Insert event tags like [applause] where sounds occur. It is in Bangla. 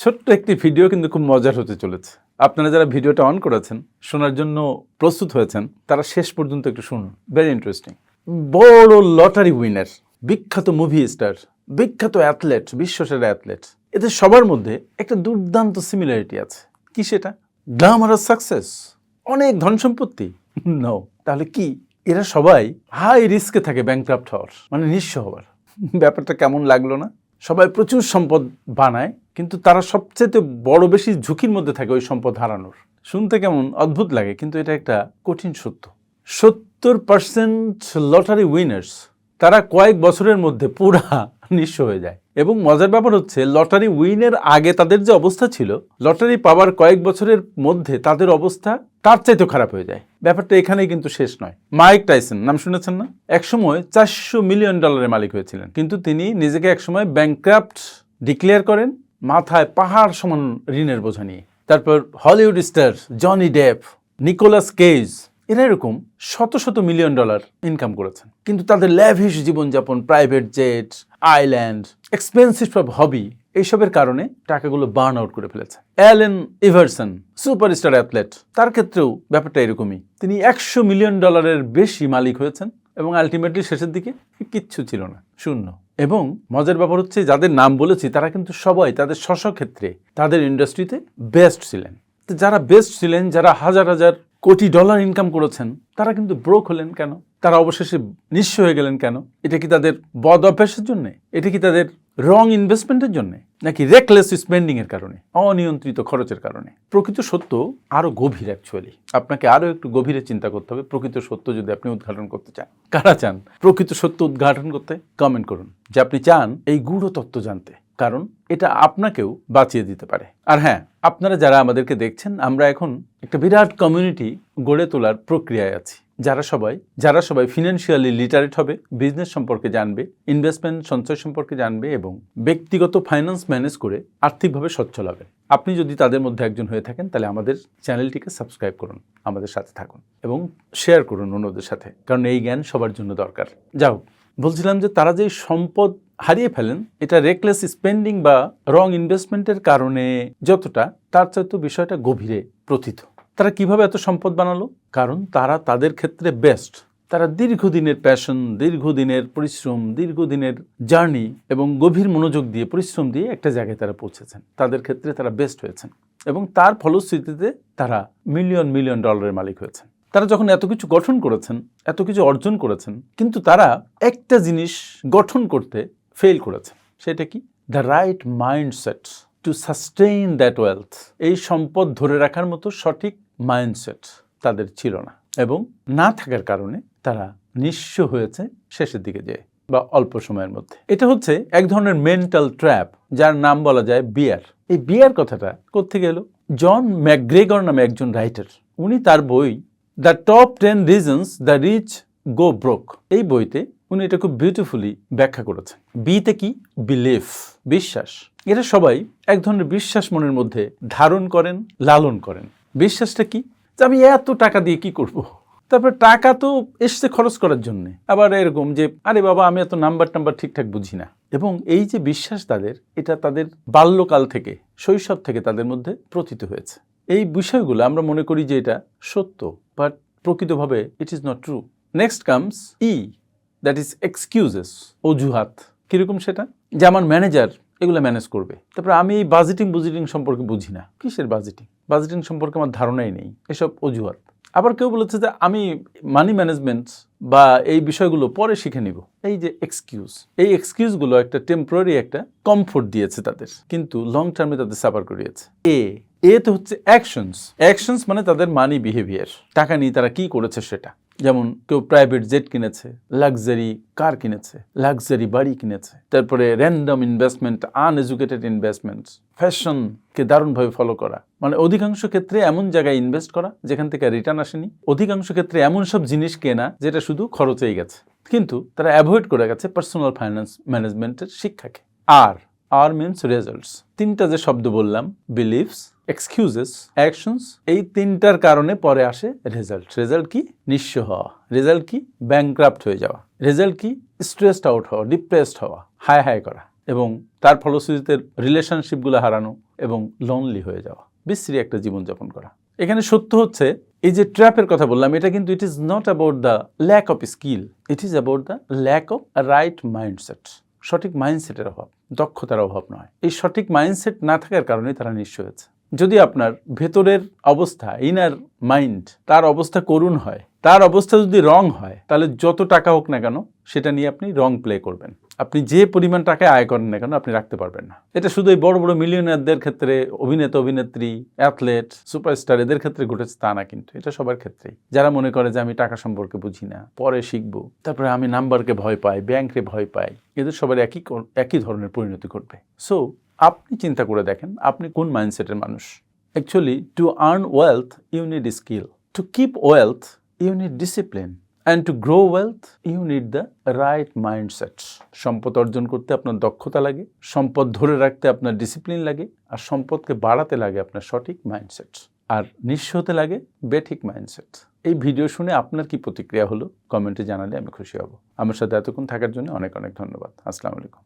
ছোট্ট একটি ভিডিও কিন্তু খুব মজার হতে চলেছে। আপনারা যারা ভিডিওটা অন করেছেন, শোনার জন্য প্রস্তুত হয়েছেন, তারা শেষ পর্যন্ত একটু শুনুন। ভেরি ইন্টারেস্টিং বড় লটারি উইনার বিখ্যাত মুভি স্টার বিখ্যাত অ্যাথলেট বিশ্বসেরা অ্যাথলেট এদের সবার মধ্যে একটা দুর্দান্ত সিমিলারিটি আছে। কি সেটা? গ্ল্যামারাস সাকসেস অনেক ধন সম্পত্তি। [laughs] নো তাহলে কি? এরা সবাই হাই রিস্কে থাকে ব্যাংক্রাফ্ট হওয়ার। মানে নিঃস্ব হওয়ার। [laughs] ব্যাপারটা কেমন লাগল না? সবাই প্রচুর সম্পদ বানায়, কিন্তু তারা সবচেয়ে বড় বেশি ঝুঁকির মধ্যে থাকে ওই সম্পদ হারানোর। শুনতে কেমন? অদ্ভুত লাগে, কিন্তু এটা একটা কঠিন সত্য। সত্তর পার্সেন্ট লটারি উইনার্স তারা কয়েক বছরের মধ্যে পুরা নিঃস্ব হয়ে যায়। এবং মজার ব্যাপার হচ্ছে, লটারি উইনের আগে তাদের যে অবস্থা ছিল, লটারি পাওয়ার কয়েক বছরের মধ্যে তাদের অবস্থা তার চাইতেও খারাপ হয়ে যায়। ব্যাপারটা এখানেই কিন্তু শেষ নয়। মাইক টাইসন, নাম শুনেছেন না? একসময় চারশো মিলিয়ন ডলারের মালিক হয়েছিলেন। কিন্তু তিনি নিজেকে একসময় ব্যাংক্রাফ্ট ডিক্লেয়ার করেন, মাথায় পাহাড় সমান ঋণের বোঝা নিয়ে। তারপর Hollywood star Johnny Depp, Nicolas Cage এরা এরকম শত শত মিলিয়ন ডলার ইনকাম করেছেন। কিন্তু তাদের ল্যাভিশ জীবনযাপন প্রাইভেট জেট আইল্যান্ড এক্সপেন্সিভ সব হবি এইসবের কারণে টাকাগুলো বার্ন আউট করে ফেলেছে। অ্যালেন ইভারসন সুপারস্টার অ্যাথলেট তার ক্ষেত্রেও ব্যাপারটা এরকমই। তিনি একশো মিলিয়ন ডলারের বেশি মালিক হয়েছেন এবং আলটিমেটলি শেষের দিকে কিচ্ছু ছিল না, শূন্য। এবং মজার ব্যাপার হচ্ছে, যাদের নাম বলেছি, তারা কিন্তু সবাই তাদের স্ব ক্ষেত্রে তাদের ইন্ডাস্ট্রিতে বেস্ট ছিলেন। যারা বেস্ট ছিলেন, যারা হাজার হাজার কোটি ডলার ইনকাম করেছেন, তারা কিন্তু ব্রোক হলেন কেন? তারা অবশেষে নিঃস্ব হয়ে গেলেন কেন? এটা কি তাদের বদ অভ্যাসের জন্য? এটা কি তাদের রং ইনভেস্টমেন্টের জন্য? নাকি রেকলেস স্পেন্ডিং এর কারণে? অনিয়ন্ত্রিত খরচের কারণে? প্রকৃত সত্য আরও গভীর অ্যাকচুয়ালি আপনাকে আরও একটু গভীরে চিন্তা করতে হবে। প্রকৃত সত্য যদি আপনি উদ্ঘাটন করতে চান। কারা চান? প্রকৃত সত্য উদ্ঘাটন করতে? কমেন্ট করুন। যে আপনি চান এই গূঢ় তত্ত্ব জানতে। কারণ এটা আপনাকেও বাঁচিয়ে দিতে পারে। আর হ্যাঁ আপনারা যারা আমাদেরকে দেখছেন, আমরা এখন একটা বিরাট কমিউনিটি গড়ে তোলার প্রক্রিয়ায় আছি। যারা সবাই যারা সবাই ফিনান্সিয়ালি লিটারেট হবে বিজনেস সম্পর্কে জানবে ইনভেস্টমেন্ট সঞ্চয় সম্পর্কে জানবে এবং ব্যক্তিগত ফাইন্যান্স ম্যানেজ করে আর্থিকভাবে সচ্ছল হবে। আপনি যদি তাদের মধ্যে একজন হয়ে থাকেন, তাহলে আমাদের চ্যানেলটিকে সাবস্ক্রাইব করুন, আমাদের সাথে থাকুন এবং শেয়ার করুন অন্যদের সাথে, কারণ এই জ্ঞান সবার জন্য দরকার। যাও বলছিলাম যে তারা যে সম্পদ হারিয়ে ফেলেন, এটা রেকলেস স্পেন্ডিং বা রং ইনভেস্টমেন্টের কারণে যতটা, তার চাইতে বিষয়টা গভীরে প্রথিত। তারা কীভাবে এত সম্পদ বানালো? কারণ তারা তাদের ক্ষেত্রে বেস্ট তারা দীর্ঘদিনের প্যাশন দীর্ঘদিনের পরিশ্রম, দীর্ঘদিনের জার্নি এবং গভীর মনোযোগ দিয়ে, পরিশ্রম দিয়ে একটা জায়গায় তারা পৌঁছেছেন। তাদের ক্ষেত্রে তারা বেস্ট হয়েছেন এবং তার ফলশ্রুতিতে তারা মিলিয়ন মিলিয়ন ডলারের মালিক হয়েছেন। তারা যখন এত কিছু গঠন করেছেন, এত কিছু অর্জন করেছেন, কিন্তু তারা একটা জিনিস গঠন করতে ফেল করেছে। সেটা কি? The right mindset to sustain that wealth এই সম্পদ ধরে রাখার মতো সঠিক মাইন্ডসেট তাদের ছিল না এবং না থাকার কারণে তারা নিঃস্ব হয়েছে শেষের দিকে যেয়ে বা অল্প সময়ের মধ্যে। এটা হচ্ছে এক ধরনের মেন্টাল ট্র্যাপ যার নাম বলা যায় বিয়ার এই বিয়ার কথাটা কোথেকে এলো? জন ম্যাকগ্রেগর নামে একজন রাইটার উনি তার বই the top ten reasons the rich go broke এই বইতে উনি এটা খুব বিউটিফুলি ব্যাখ্যা করেছেন। বিতে কি? বিলিফ বিশ্বাস। এটা সবাই এক ধরনের বিশ্বাস মনের মধ্যে ধারণ করেন, লালন করেন। বিশ্বাসটা কি? যে আমি এত টাকা দিয়ে কি করব। তারপর টাকা তো এসছে খরচ করার জন্য। আবার এরকম যে, আরে বাবা, আমি এত নাম্বার টাম্বার ঠিকঠাক বুঝি না। এবং এই যে বিশ্বাস তাদের, এটা তাদের বাল্যকাল থেকে, শৈশব থেকে তাদের মধ্যে প্রথিত হয়েছে। এই বিষয়গুলো আমরা মনে করি যে এটা সত্য but প্রকৃতভাবে it is not true next comes E that is excuses. অজুহাত। কীরকম সেটা? যে আমার ম্যানেজার এগুলো ম্যানেজ করবে। তারপরে আমি এই বাজেটিং বুজেটিং সম্পর্কে বুঝি না। কিসের বাজেটিং বাজেটিং সম্পর্কে আমার ধারণাই নেই। এসব অজুহাত। আবার কেউ বলেছে যে আমি মানি ম্যানেজমেন্ট বা এই বিষয়গুলো পরে শিখে নিব। এই যে এক্সকিউজ এই এক্সকিউজগুলো একটা টেম্পোরারি একটা কমফোর্ট দিয়েছে তাদের। কিন্তু লং টার্মে তাদের সাফার করিয়েছে। এ এ তো হচ্ছে অ্যাকশনস অ্যাকশনস মানে তাদের মানি বিহেভিয়ার টাকা নিয়ে তারা কি করেছে সেটা। যেমন কেউ প্রাইভেট জেট কিনেছে লাক্সারি কার কিনেছে লাক্সারি বাড়ি কিনেছে, তারপরে র্যান্ডম ইনভেস্টমেন্ট আনএজুকেটেড ইনভেস্টমেন্ট ফ্যাশনকে দারুণভাবে ফলো করা। মানে অধিকাংশ ক্ষেত্রে এমন জায়গায় ইনভেস্ট করা যেখান থেকে রিটার্ন আসেনি। অধিকাংশ ক্ষেত্রে এমন সব জিনিস কেনা যেটা শুধু খরচেই গেছে। কিন্তু তারা অ্যাভয়েড করে গেছে পার্সোনাল ফাইন্যান্স ম্যানেজমেন্টের শিক্ষাকে। আর আর মিনস রেজাল্টস তিনটা যে শব্দ বললাম বিলিভস এক্সকিউজেস অ্যাকশনস এই তিনটার কারণে পরে আসে রেজাল্ট রেজাল্ট কি? নিঃস্ব হওয়া। রেজাল্ট কি? ব্যাংক্রাফ্ট হয়ে যাওয়া। রেজাল্ট কি? স্ট্রেসড আউট হওয়া ডিপ্রেসড হওয়া হায় হায় করা এবং তার ফলশ্রুতিতে রিলেশনশিপগুলো হারানো এবং লনলি হয়ে যাওয়া। বিশ্রী একটা জীবনযাপন করা। এখানে সত্য হচ্ছে, এই যে ট্র্যাপের কথা বললাম, এটা কিন্তু it is not about the lack of skill it is about the lack of right mindset সঠিক মাইন্ডসেটের অভাব, দক্ষতার অভাব নয়। এই সঠিক মাইন্ডসেট না থাকার কারণে তারা নিঃস্ব হয়েছে। যদি আপনার ভেতরের অবস্থা ইনার মাইন্ড তার অবস্থা করুণ হয়, তার অবস্থা যদি রং হয়, তাহলে যত টাকা হোক না কেন সেটা নিয়ে আপনি রং প্লে করবেন। আপনি যে পরিমাণ টাকা আয় করেন না কেন আপনি রাখতে পারবেন না। এটা শুধু এই বড় বড় মিলিয়নারদের ক্ষেত্রে, অভিনেতা, অভিনেত্রী অ্যাথলেট সুপারস্টার এদের ক্ষেত্রে ঘটেছে তা না কিন্তু, এটা সবার ক্ষেত্রেই। যারা মনে করে যে আমি টাকা সম্পর্কে বুঝি না, পরে শিখব, তারপরে আমি নাম্বারকে ভয় পাই ব্যাংকে ভয় পাই, এদের সবার একই একই ধরনের পরিণতি ঘটবে। সো আপনি চিন্তা করে দেখেন আপনি কোন মাইন্ডসেটের মানুষ। Actually to earn wealth you need skill to keep wealth you need discipline and to grow wealth you need the right mindset সম্পদ অর্জন করতে আপনার দক্ষতা লাগে, সম্পদ ধরে রাখতে আপনার ডিসিপ্লিন লাগে, আর সম্পদকে বাড়াতে লাগে আপনার সঠিক মাইন্ডসেট আর নিঃস্ব হতে লাগে বেঠিক মাইন্ডসেট এই ভিডিও শুনে আপনার কি প্রতিক্রিয়া হলো? কমেন্টে জানালে আমি খুশি হব। আমার সাথে এতক্ষণ থাকার জন্য অনেক অনেক ধন্যবাদ। আসসালামু আলাইকুম।